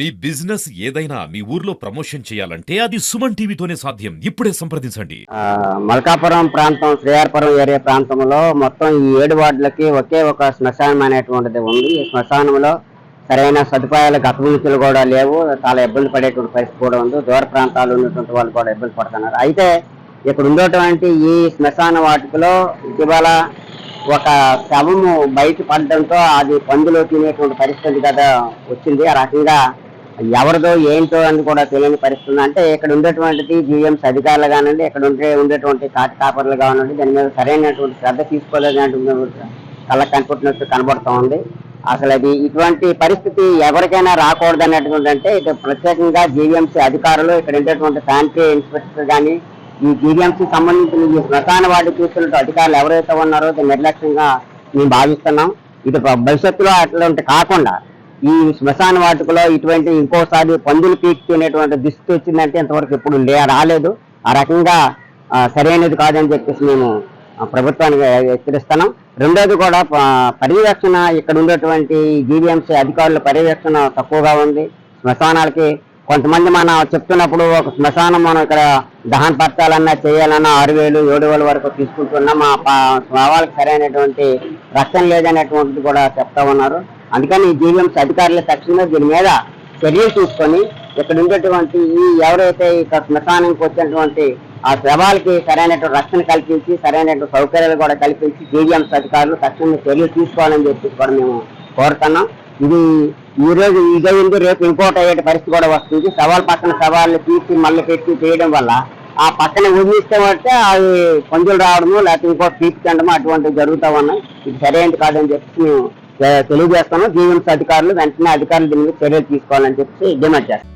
మీ business ఏదైనా మీ ఊర్లో promotion చేయాలంటే అది సుమన్ టీవీతోనే సాధ్యం. ఇప్పుడే సంప్రదించండి. మల్కాపురం ప్రాంతం శ్రీయార్పురం ఏరియా ప్రాంతంలో మొత్తం ఈ ఏడు వార్డులకి ఒకే ఒక శ్మశానం అనేటువంటిది ఉంది. ఈ శ్మశానంలో సరైన సదుపాయాలు గత కూడా లేవు. చాలా ఇబ్బంది పడేటువంటి పరిస్థితి కూడా ఉంది. దూర ప్రాంతాలు ఉన్నటువంటి వాళ్ళు కూడా ఇబ్బంది పడుతున్నారు. అయితే ఇక్కడ ఉండేటువంటి ఈ శ్మశాన వాటికలో ఇటీవల ఒక శవము బయట పడడంతో అది పందులో తినేటువంటి పరిస్థితి కదా వచ్చింది. ఆ రకంగా ఎవరిదో ఏంటో అని కూడా తెలియని పరిస్థితి అంటే ఇక్కడ ఉండేటువంటిది జీఎంస్ అధికారులు కానివ్వండి ఇక్కడ ఉండే ఉండేటువంటి కాటి కాపర్లు కానివ్వండి దాని మీద సరైనటువంటి శ్రద్ధ తీసుకోలేదనేటువంటి కళ్ళ కనిపెట్టినట్టు కనబడుతూ ఉంది. అసలు అది ఇటువంటి పరిస్థితి ఎవరికైనా రాకూడదు అనేటువంటి అంటే ఇక్కడ ప్రత్యేకంగా జీవీఎంసీ అధికారులు ఇక్కడ ఉండేటువంటి శానిటరీ ఇన్స్పెక్టర్ కానీ ఈ జీవీఎంసీ సంబంధించిన ఈ శ్మశాన వార్డు చూస్తున్నట్టు అధికారులు ఎవరైతే ఉన్నారో నిర్లక్ష్యంగా మేము భావిస్తున్నాం. ఇది భవిష్యత్తులో అట్లాంటి కాకుండా ఈ శ్మశాన వాటికలో ఇటువంటి ఇంకోసారి పందులు పీక్కునేటువంటి దుస్థితి వచ్చిందంటే ఇంతవరకు ఎప్పుడు లే రాలేదు. ఆ రకంగా సరైనది కాదని చెప్పేసి మేము ప్రభుత్వానికి హెచ్చరిస్తున్నాం. రెండోది కూడా పర్యవేక్షణ ఇక్కడ ఉండేటువంటి జీవీఎంసీ అధికారుల పర్యవేక్షణ తక్కువగా ఉంది. శ్మశానాలకి కొంతమంది మనం చెప్తున్నప్పుడు ఒక శ్మశానం మనం ఇక్కడ దహన పరచాలన్నా చేయాలన్నా ఆరు వేలు ఏడు వేల వరకు తీసుకుంటున్నాం. మా ప- శవాలకు సరైనటువంటి రక్షణ లేదనేటువంటిది కూడా చెప్తా ఉన్నారు. అందుకని జీవీఎంసీ అధికారులు తక్షణమే దీని మీద చర్యలు తీసుకొని ఇక్కడ ఉండేటువంటి ఈ ఎవరైతే ఇక్కడ శ్మశానానికి వచ్చినటువంటి ఆ శవాలకి సరైనటువంటి రక్షణ కల్పించి సరైనటువంటి సౌకర్యాలు కూడా కల్పించి జీవీఎంసీ అధికారులు తక్షణమే చర్యలు తీసుకోవాలని చెప్పి కూడా మేము కోరుతున్నాం. ఇది ఈ రోజు ఇదే రేపు ఇంకోటి అయ్యే పరిస్థితి కూడా వస్తుంది. సవాల్ పక్కన సవాళ్ళు తీసి మళ్ళీ పెట్టి చేయడం వల్ల ఆ పక్కన ఊహిస్తే పడితే అవి పందులు రావడము లేకపోతే ఇంకోటి తీసుకెళ్ళడము అటువంటివి జరుగుతూ ఉన్నాయి. ఇది సరైనది కాదని చెప్పి మేము తెలియజేస్తాను. తెలియజేస్తున్నాం జీవీఎంసీ అధికారులు వెంటనే అధికారులు దీని మీద చర్యలు తీసుకోవాలని చెప్పి డిమాండ్ చేస్తాను.